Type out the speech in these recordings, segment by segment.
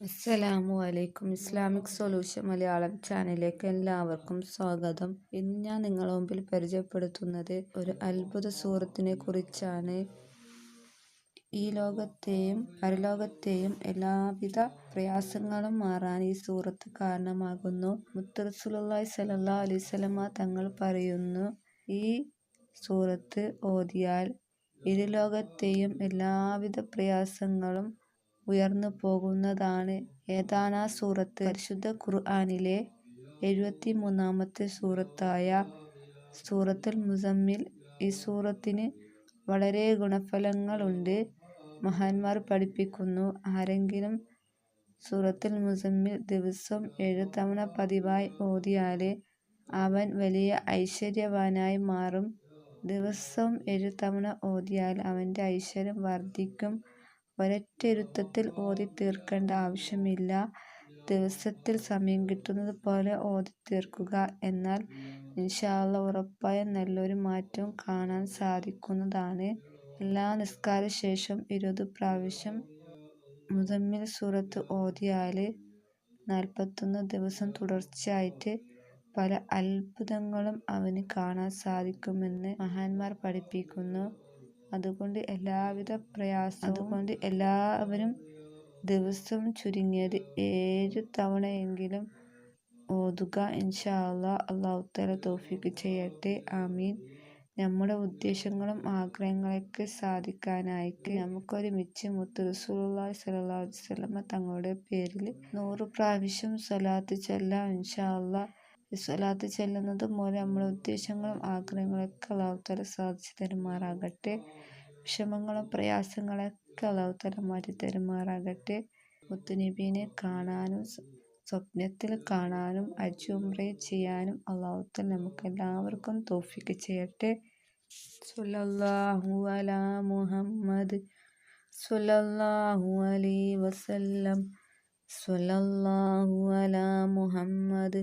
അസ്സലാമു അലൈക്കും Islamic solution Malayalam ചാനലിലേക്ക് എല്ലാവർക്കും സ്വാഗതം. ഇന്ന് ഞാൻ നിങ്ങളുടെ മുമ്പിൽ പരിചയപ്പെടുത്തുന്നത് ഒരു അത്ഭുത സൂറത്തിനെ കുറിച്ചാണ്. ഈ ലോകത്തെയും പരലോകത്തെയും എല്ലാവിധ പ്രയാസങ്ങളും മാറാൻ ഈ സൂറത്ത് കാരണമാകുന്നു. മുത്തറസുലി അലൈഹി അലൈവലമ തങ്ങൾ പറയുന്നു ഈ സൂറത്ത് ഓതിയാൽ ഇരുലോകത്തെയും എല്ലാവിധ പ്രയാസങ്ങളും ഉയർന്നു പോകുന്നതാണ്. ഏതാനാ സൂറത്ത്? പരിശുദ്ധ ഖുർആനിലെ എഴുപത്തിമൂന്നാമത്തെ സൂറത്തായ സൂറത്തുൽ മുസമ്മിൽ. ഈ സൂറത്തിന് വളരെ ഗുണഫലങ്ങളുണ്ട്. മഹാന്മാർ പഠിപ്പിക്കുന്നു, ആരെങ്കിലും സൂറത്തുൽ മുസമ്മിൽ ദിവസം ഏഴു തവണ പതിവായി ഓതിയാൽ അവൻ വലിയ ഐശ്വര്യവാനായി മാറും. ദിവസം ഏഴു തവണ ഓതിയാൽ അവന്റെ ഐശ്വര്യം വർദ്ധിക്കും. ഒരൊറ്റയിരുത്തത്തിൽ ഓതിത്തീർക്കേണ്ട ആവശ്യമില്ല. ദിവസത്തിൽ സമയം കിട്ടുന്നത് പോലെ ഓതിത്തീർക്കുക. എന്നാൽ ഇൻഷാ അല്ലാഹ് ഉറപ്പായും നല്ലൊരു മാറ്റം കാണാൻ സാധിക്കുന്നതാണ്. എല്ലാ നിസ്കാരശേഷവും ഇരുപത് പ്രാവശ്യം മുസമ്മിൽ സൂറത്ത് ഓതിയാൽ നാൽപ്പത്തൊന്ന് ദിവസം തുടർച്ചയായിട്ട് പല അത്ഭുതങ്ങളും അവന് കാണാൻ സാധിക്കുമെന്ന് മഹാന്മാർ പഠിപ്പിക്കുന്നു. അതുകൊണ്ട് എല്ലാവിധ പ്രയാസവും അതുകൊണ്ട് എല്ലാവരും ദിവസം ചുരുങ്ങിയത് ഏഴ് തവണയെങ്കിലും ഓതുക. ഇൻഷാ അല്ലാഹ്. അല്ലാഹുതആല തൗഫീഖ് ചെയ്യട്ടെ. ആമീൻ. നമ്മുടെ ഉദ്ദേശങ്ങളും ആഗ്രഹങ്ങളൊക്കെ സാധിക്കാനായിട്ട് നമുക്കൊരുമിച്ച് മുത്ത് റസൂലുള്ളാഹി സ്വല്ലല്ലാഹു അലൈഹി വസല്ലമ തങ്ങളുടെ പേരിൽ നൂറ് പ്രാവശ്യം സ്വലാത്ത് ചൊല്ലാം. ഇൻഷാ. സ്വലാത്ത് ചൊല്ലുന്നത് മൂലം നമ്മുടെ ഉദ്ദേശങ്ങളും ആഗ്രഹങ്ങളൊക്കെ അള്ളാഹുത്തല സാധിച്ചു തരുമാറാകട്ടെ. വിഷമങ്ങളും പ്രയാസങ്ങളൊക്കെ അള്ളാഹുത്തല മാറ്റി തരുമാറാകട്ടെ മുത്തുനബീനെ കാണാനും സ്വപ്നത്തിൽ കാണാനും ഹജ്ജും ചെയ്യാനും ചെയ്യാനും നമുക്ക് എല്ലാവർക്കും തോഫിക്ക് ചെയ്യട്ടെ. അലാ മുഹമ്മദ് സ്വല്ലല്ലാഹു അലൈഹി വസല്ലം സ്വല്ലല്ലാഹു അലാ മുഹമ്മദ്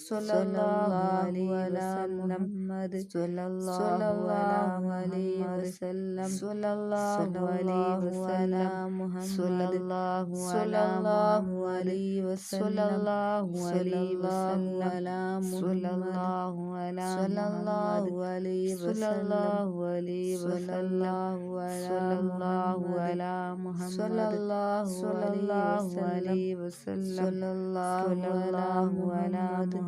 മുഹമ്മദ് സല്ലല്ലാഹു അലൈഹി വസല്ലം സല്ലല്ലാഹു അലൈഹി അലാ മുഹമ്മദ് സല്ലല്ലാഹു അലൈഹി വസല്ലം സല്ലല്ലാഹു അലാ മുഹമ്മദ് സല്ലല്ലാഹു അലൈഹി വസല്ലം സല്ലല്ലാഹു അലാ മുഹമ്മദ് സല്ലല്ലാഹു അലൈഹി വസല്ലം സല്ലല്ലാഹു അലാ മുഹമ്മദ് സല്ലല്ലാഹു അലൈഹി വസല്ലം സല്ലല്ലാഹു അലാ മുഹമ്മദ് സല്ലല്ലാഹു അലൈഹി വസല്ലം സല്ലല്ലാഹു അലാ മുഹമ്മദ് സല്ലല്ലാഹു അലൈഹി വസല്ലം സല്ലല്ലാഹു അലാ മുഹമ്മദ് സല്ലല്ലാഹു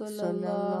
അലാ